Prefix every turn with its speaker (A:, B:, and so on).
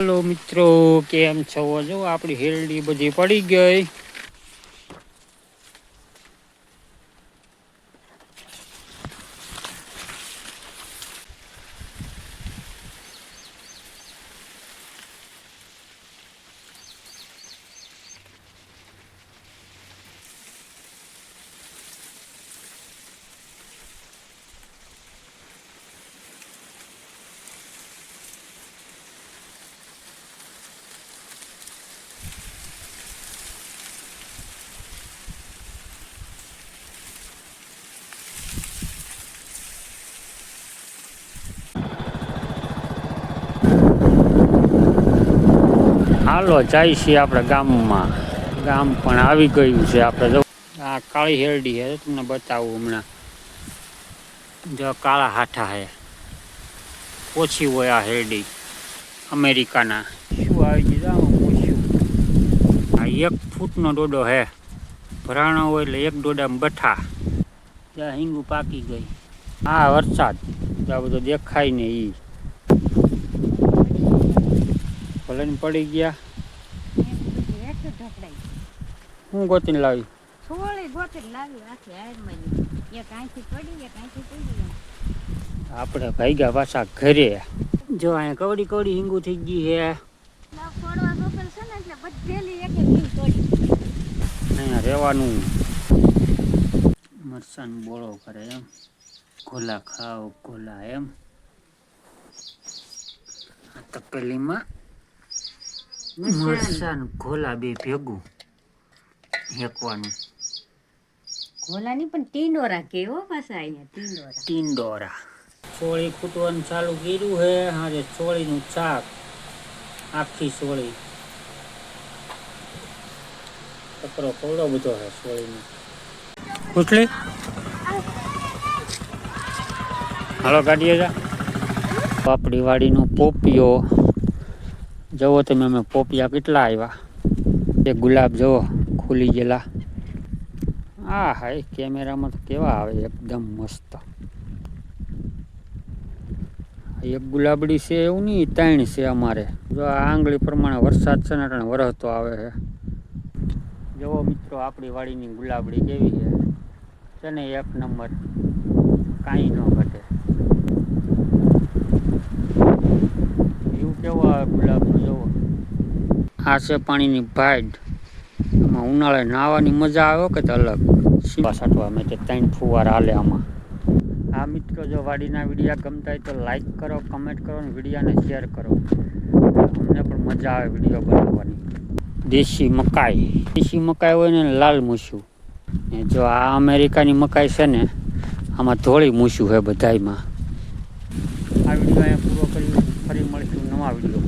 A: Hello મિત્રો કેમ છો? જો આપણી હેલડી બધી પડી ગઈ. હાલો, જાય છીએ આપણે ગામમાં. ગામ પણ આવી ગયું છે આપણે. જો, આ કાળી હેરડી છે, તમને બતાવું હમણાં. જો, કાળા હાઠા હે ઓછી હોય આ હેરડી અમેરિકાના. શું આવી ગયું પૂછ્યું. આ એક ફૂટનો ડોડો હે ભરાણો હોય એટલે એક ડોડામાં બઠા. ત્યાં હિંગુ પાકી ગઈ. આ વરસાદ. આ બધો દેખાય ને એ ભલે પડી ગયા. હું ગોતીને લાવી.
B: થોડી ગોતી લાવી આખી હારમાં એક આંખી પડી એક આંખી પડી.
A: આપણે ભાગ્યા પાછા ઘરે. જો અહીંયા કવડી કવડી હિંગુ થઈ ગઈ છે અહીંયા રહેવાનું. મરસાન બોળો કરે એમ. ગોલા ખાઓ ગોલા એમ. આ તપેલીમાં મરસાન ગોલા બે ભેગું. હેકવાનું.
B: ગોલાની પણ ટીંડોરા કેવો પાછા અહીંયા ટીંડોરા.
A: ટીંડોરા. સોળી કૂટવાનું ચાલુ કર્યું છે હારે ચોળીનું શાક. આખી ચોળી. કપરો કવડો બધો છે સોળીનો કુટલી હાલો કાઢીએ જા. પાપડી વાડીનો પોપિયો. જવો તમે અમે પોપિયા કેટલા આવ્યા એ ગુલાબ જવો ખુલી ગયેલા. આ હા કેમેરામાં તો કેવા આવે, એકદમ મસ્ત. એક ગુલાબડી છે એવું નહીં, ત્રણ છે અમારે. જો આ આંગળી પ્રમાણે વરસાદ છે ને એટલે વરસતો આવે છે. જુઓ મિત્રો, આપણી વાડીની ગુલાબડી કેવી છે. છે ને એક નંબર. કાંઈ ન ઘટે. એવું કેવો આવે ગુલાબનું જુઓ. આ છે પાણીની ભાડ. આમાં ઉનાળે નાહવાની મજા આવે કે તો અલગ. સીવા સાટવા તે ત્રણ ફુવાર હાલે આમાં. આ મિત્રો જો વાડીના વિડીયા ગમતા હોય તો લાઈક કરો કમેન્ટ કરો અને વિડીયાને શેર કરો. અમને પણ મજા આવે વીડિયો બનાવવાની. દેશી મકાઈ. દેશી મકાઈ હોય ને લાલ મૂછું. જો આ અમેરિકાની મકાઈ છે ને આમાં ધોળી મૂછું છે બધાયમાં. આ વીડિયો અહીંયા પૂરો કરી ફરી મળીશું નવા વીડિયો